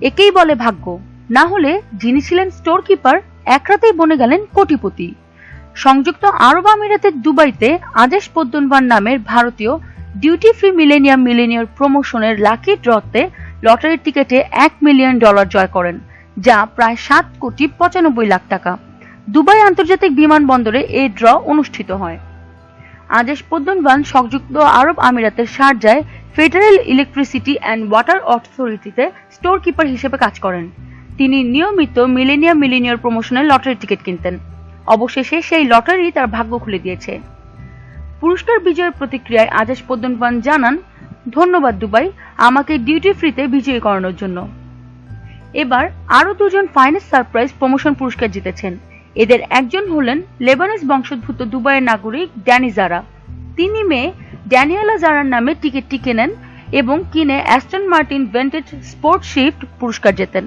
একেই বলে ভাগ্য। না হলে যিনি ছিলেন স্টোর কিপার এক রাতেই বনে গেলেন কোটিপতি। সংযুক্ত আরব আমিরাতের দুবাইতে আদেশ পদ্মনবান নামের ভারতীয় ডিউটি ফ্রি মিলেনিয়াম মিলেনিয়ার প্রমোশনের লাকি ড্রতে লটারির টিকেটে এক মিলিয়ন ডলার জয় করেন, যা প্রায় সাত কোটি পঁচানব্বই লাখ টাকা। দুবাই আন্তর্জাতিক বিমানবন্দরে এই ড্র অনুষ্ঠিত হয়। আদেশ পদ্মনবান সংযুক্ত আরব আমিরাতের শারজায় ফেডারেল ইলেকট্রিসিটি অ্যান্ড ওয়াটার অথরিটিতে স্টোর কিপার হিসেবে কাজ করেন। তিনি নিয়মিত মিলেনিয়াম মিলেনিয়ার প্রমোশনের লটারি টিকিট কিনতেন। অবশেষে সেই লটারি তার ভাগ্য খুলে দিয়েছে। পুরস্কার বিজয়ের প্রতিক্রিয়ায় আদেশ পদ্মনবান জানান, ধন্যবাদ দুবাই, আমাকে ডিউটি ফ্রিতে বিজয়ী করানোর জন্য। এবার আরও দুজন ফাইনেস্ট সারপ্রাইজ প্রমোশন পুরস্কার জিতেছেন। এদের একজন হলেন লেবানস বংশোদ্ভূত দুবাইয়ের নাগরিক ড্যানি জারা তিনি মেয়ে ড্যানিয়েলা জারার নামে টিকিটটি কেনেন এবং কিনে Aston Martin Vantage sport shift পুরস্কার জেতেন।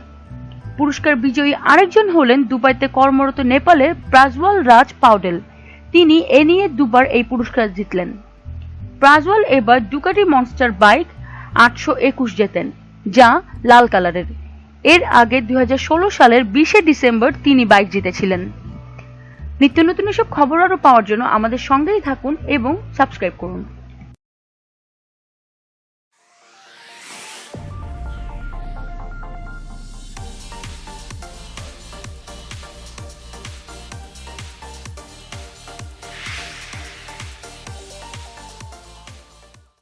পুরস্কার বিজয়ী আরেকজন হলেন দুবাইতে কর্মরত নেপালের প্রাজওয়াল রাজ পাউডেল। তিনি এ নিয়ে দুবার এই পুরস্কার জিতলেন। প্রাজওয়াল এবার ডুকাটি মনস্টার বাইক আটশো একুশ জেতেন, যা লাল কালারের। এর আগে দু হাজার ষোলো সালের বিশে ডিসেম্বর তিনি বাইক জিতেছিলেন। নিত্য নতুন এসব খবর আরও পাওয়ার জন্য আমাদের সঙ্গেই থাকুন এবং সাবস্ক্রাইব করুন।